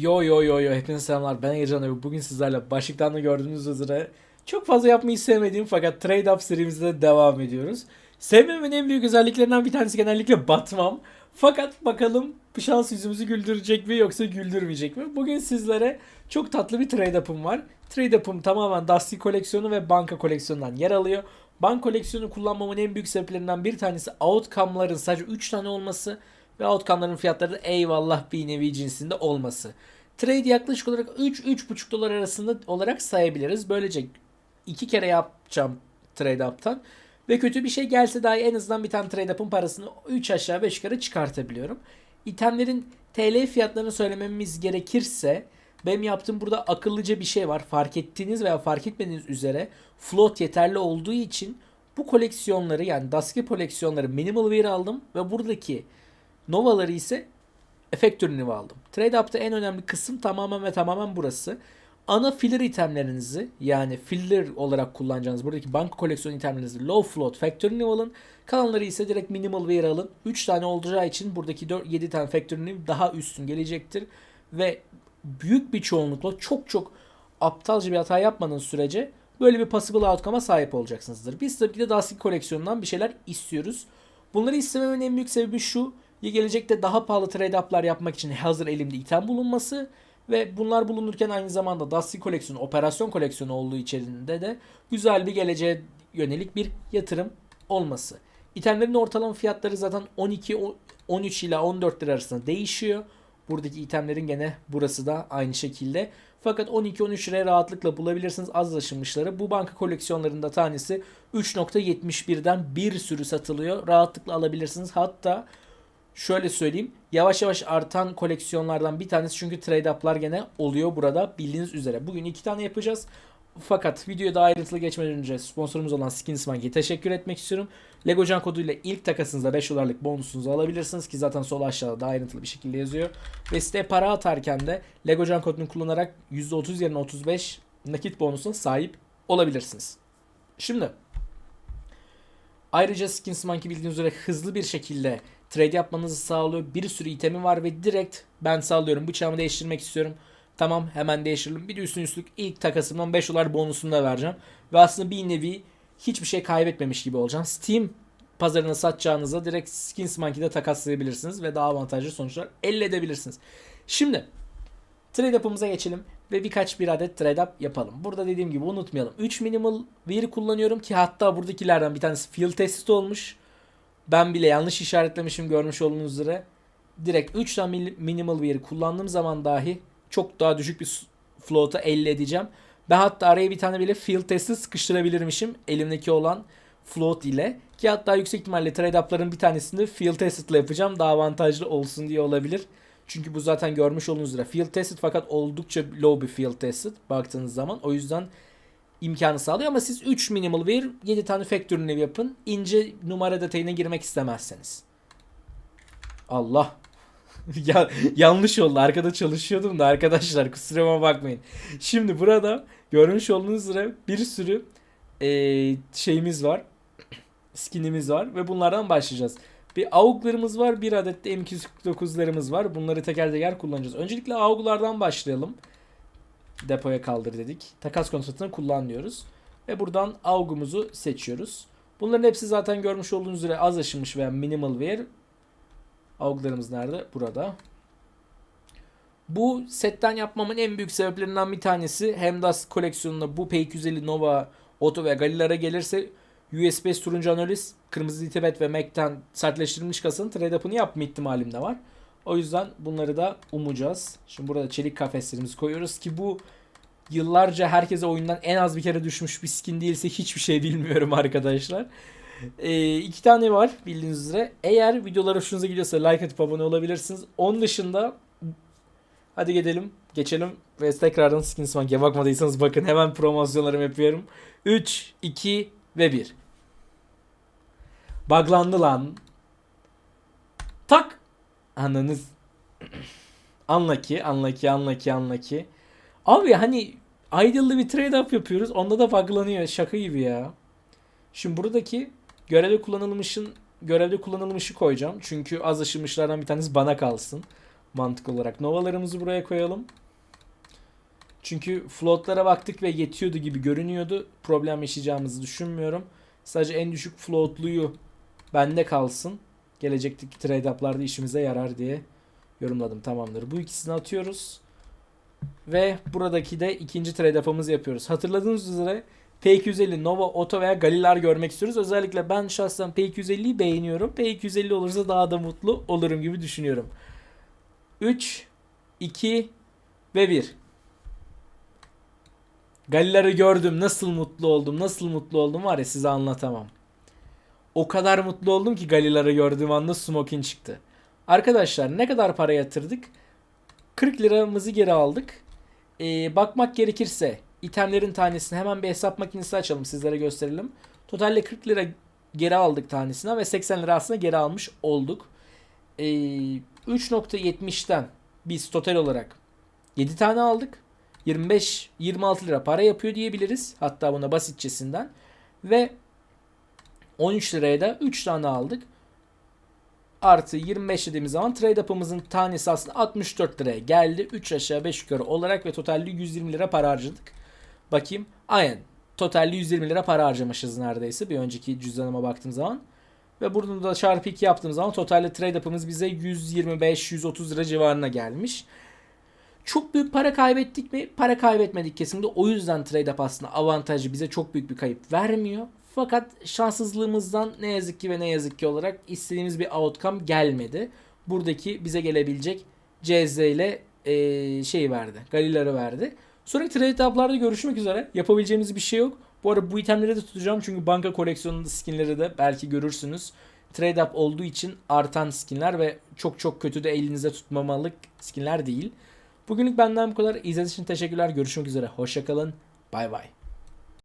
Yo yo yo yo hepinize selamlar ben Egecan abi bugün sizlerle başlıktan da gördüğünüz üzere çok fazla yapmayı sevmediğim fakat trade up serimizde devam ediyoruz. Sevmemin en büyük özelliklerinden bir tanesi genellikle batmam. Fakat bakalım bu şans yüzümüzü güldürecek mi yoksa güldürmeyecek mi? Bugün sizlere çok tatlı bir trade up'ım var. Trade up'ım tamamen Dusty koleksiyonu ve banka koleksiyonundan yer alıyor. Bank koleksiyonu kullanmamın en büyük sebeplerinden bir tanesi outcome'ların sadece 3 tane olması ve outcome'ların fiyatları eyvallah bir nevi cinsinde olması. Trade yaklaşık olarak 3-3,5 dolar arasında olarak sayabiliriz. Böylece iki kere yapacağım trade up'tan. Ve kötü bir şey gelse dahi en azından bir tane trade up'ın parasını 3 aşağı 5 yukarı çıkartabiliyorum. İtemlerin TL fiyatlarını söylememiz gerekirse benim yaptığım burada akıllıca bir şey var. Fark ettiğiniz veya fark etmediğiniz üzere float yeterli olduğu için bu koleksiyonları yani Dusky koleksiyonları minimal wear aldım ve buradaki Nova'ları ise efekt ürünü aldım. Trade Up'ta en önemli kısım tamamen ve tamamen burası. Ana filler itemlerinizi yani filler olarak kullanacağınız buradaki banka koleksiyon itemlerinizi low float factory alın. Kalanları ise direkt minimal wear alın. 3 tane olacağı için buradaki 4, 7 tane factory daha üstün gelecektir. Ve büyük bir çoğunlukla çok çok aptalca bir hata yapmadığınız sürece böyle bir possible outcome'a sahip olacaksınızdır. Biz tabii ki de Dusty koleksiyonundan bir şeyler istiyoruz. Bunları istememin en büyük sebebi şu. Ya gelecekte daha pahalı trade up'lar yapmak için hazır elimde item bulunması ve bunlar bulunurken aynı zamanda Dusty koleksiyonu, operasyon koleksiyonu olduğu içerisinde de güzel bir geleceğe yönelik bir yatırım olması. İtemlerin ortalama fiyatları zaten 12 13 ila 14 lira arasında değişiyor. Buradaki itemlerin gene burası da aynı şekilde. Fakat 12-13 liraya rahatlıkla bulabilirsiniz az aşınmışları. Bu banka koleksiyonlarında tanesi 3.71'den bir sürü satılıyor. Rahatlıkla alabilirsiniz. Hatta şöyle söyleyeyim. Yavaş yavaş artan koleksiyonlardan bir tanesi çünkü trade up'lar gene oluyor burada bildiğiniz üzere. Bugün iki tane yapacağız. Fakat videoya daha ayrıntılı geçmeden önce sponsorumuz olan Skinsmank'e teşekkür etmek istiyorum. Lego Can koduyla ilk takasınızda 5 dolarlık bonusunuzu alabilirsiniz ki zaten sol aşağıda daha ayrıntılı bir şekilde yazıyor. Ve siteye para atarken de Lego Can kodunu kullanarak %30 yerine 35 nakit bonusuna sahip olabilirsiniz. Şimdi ayrıca Skinsmonkey bildiğiniz üzere hızlı bir şekilde trade yapmanızı sağlıyor. Bir sürü itemi var ve direkt ben sağlıyorum bıçağımı değiştirmek istiyorum. Tamam hemen değiştirelim. Bir de üstün üstlük ilk takasımdan 5 dolar bonusunu da vereceğim. Ve aslında bir nevi hiçbir şey kaybetmemiş gibi olacağım. Steam pazarına satacağınıza direkt Skins Monkey'de takaslayabilirsiniz ve daha avantajlı sonuçlar elde edebilirsiniz. Şimdi trade up'ımıza geçelim ve birkaç bir adet trade up yapalım. Burada dediğim gibi unutmayalım. 3 minimal veri kullanıyorum ki hatta buradakilerden bir tanesi field test olmuş. Ben bile yanlış işaretlemişim görmüş olduğunuz üzere. Direkt 3 tane minimal veri kullandığım zaman dahi çok daha düşük bir float'a elde edeceğim. Ben hatta araya bir tane bile field testi sıkıştırabilirmişim elimdeki olan float ile. Ki hatta yüksek ihtimalle trade up'ların bir tanesini field tested ile yapacağım. Daha avantajlı olsun diye olabilir. Çünkü bu zaten görmüş olduğunuz üzere field tested fakat oldukça low bir field tested baktığınız zaman. O yüzden imkanı sağlıyor ama siz 3 minimal ver 7 tane factory yapın. İnce numara detayına girmek istemezseniz. Allah ya, yanlış oldu. Arkada çalışıyordum da arkadaşlar kusuruma bakmayın. Şimdi burada görmüş olduğunuz üzere bir sürü e, şeyimiz var. Skinimiz var ve bunlardan başlayacağız. Bir AUG'larımız var. Bir adet de M249'larımız var. Bunları teker teker kullanacağız. Öncelikle AUG'lardan başlayalım. Depoya kaldır dedik. Takas kontratını kullan diyoruz. Ve buradan AUG'umuzu seçiyoruz. Bunların hepsi zaten görmüş olduğunuz üzere az aşınmış veya minimal wear. AUG'larımız nerede? Burada. Bu setten yapmamın en büyük sebeplerinden bir tanesi Hemdas koleksiyonunda bu P250 Nova, Otto ve Galillara gelirse USB turuncu analiz, kırmızı tibet ve Mac'ten sertleştirilmiş kasanın trade up'ını yapma ihtimalim de var. O yüzden bunları da umacağız. Şimdi burada çelik kafeslerimizi koyuyoruz ki bu yıllarca herkese oyundan en az bir kere düşmüş bir skin değilse hiçbir şey bilmiyorum arkadaşlar. Ee, iki tane var bildiğiniz üzere. Eğer videolar hoşunuza gidiyorsa like atıp abone olabilirsiniz. Onun dışında hadi gidelim. Geçelim ve tekrardan Skins Monkey'e bakmadıysanız bakın hemen promosyonlarımı yapıyorum. 3, 2 ve 1. Buglandı lan. Ananız. Unlucky, unlucky, unlucky, unlucky. Abi hani Ideal'lı bir trade up yapıyoruz. Onda da buglanıyor. Şaka gibi ya. Şimdi buradaki görevde kullanılmışın görevde kullanılmışı koyacağım. Çünkü az aşılmışlardan bir tanesi bana kalsın. mantık olarak. Novalarımızı buraya koyalım. Çünkü floatlara baktık ve yetiyordu gibi görünüyordu. Problem yaşayacağımızı düşünmüyorum. Sadece en düşük floatluyu bende kalsın. Gelecekteki trade up'larda işimize yarar diye yorumladım. Tamamdır. Bu ikisini atıyoruz. Ve buradaki de ikinci trade up'ımızı yapıyoruz. Hatırladığınız üzere P250, Nova, Otto veya Galilar görmek istiyoruz. Özellikle ben şahsen P250'yi beğeniyorum. P250 olursa daha da mutlu olurum gibi düşünüyorum. 3, 2 ve 1. Galilar'ı gördüm. Nasıl mutlu oldum. Nasıl mutlu oldum var ya size anlatamam. O kadar mutlu oldum ki Galilar'ı gördüğüm anda Smokin çıktı. Arkadaşlar ne kadar para yatırdık? 40 liramızı geri aldık. Ee, bakmak gerekirse itemlerin tanesini hemen bir hesap makinesi açalım sizlere gösterelim. Totalde 40 lira geri aldık tanesine ve 80 lira aslında geri almış olduk. Ee, 3.70'ten biz total olarak 7 tane aldık. 25-26 lira para yapıyor diyebiliriz. Hatta buna basitçesinden. Ve 13 liraya da 3 tane aldık. Artı 25 dediğimiz zaman trade up'ımızın tanesi aslında 64 liraya geldi. 3 aşağı 5 yukarı olarak ve totalde 120 lira para harcadık. Bakayım. Aynen. Totalde 120 lira para harcamışız neredeyse bir önceki cüzdanıma baktığım zaman. Ve burada da çarpı 2 yaptığım zaman totalde trade up'ımız bize 125-130 lira civarına gelmiş. Çok büyük para kaybettik mi? Para kaybetmedik kesinlikle. O yüzden trade up aslında avantajı bize çok büyük bir kayıp vermiyor. Fakat şanssızlığımızdan ne yazık ki ve ne yazık ki olarak istediğimiz bir outcome gelmedi. Buradaki bize gelebilecek CZ ile e, şey verdi. Galilar'ı verdi. Sonraki trade up'larda görüşmek üzere. Yapabileceğimiz bir şey yok. Bu arada bu itemleri de tutacağım çünkü banka koleksiyonunda skinleri de belki görürsünüz. Trade up olduğu için artan skinler ve çok çok kötü de elinize tutmamalık skinler değil. Bugünlük benden bu kadar. İzlediğiniz için teşekkürler. Görüşmek üzere. Hoşçakalın. Bay bay.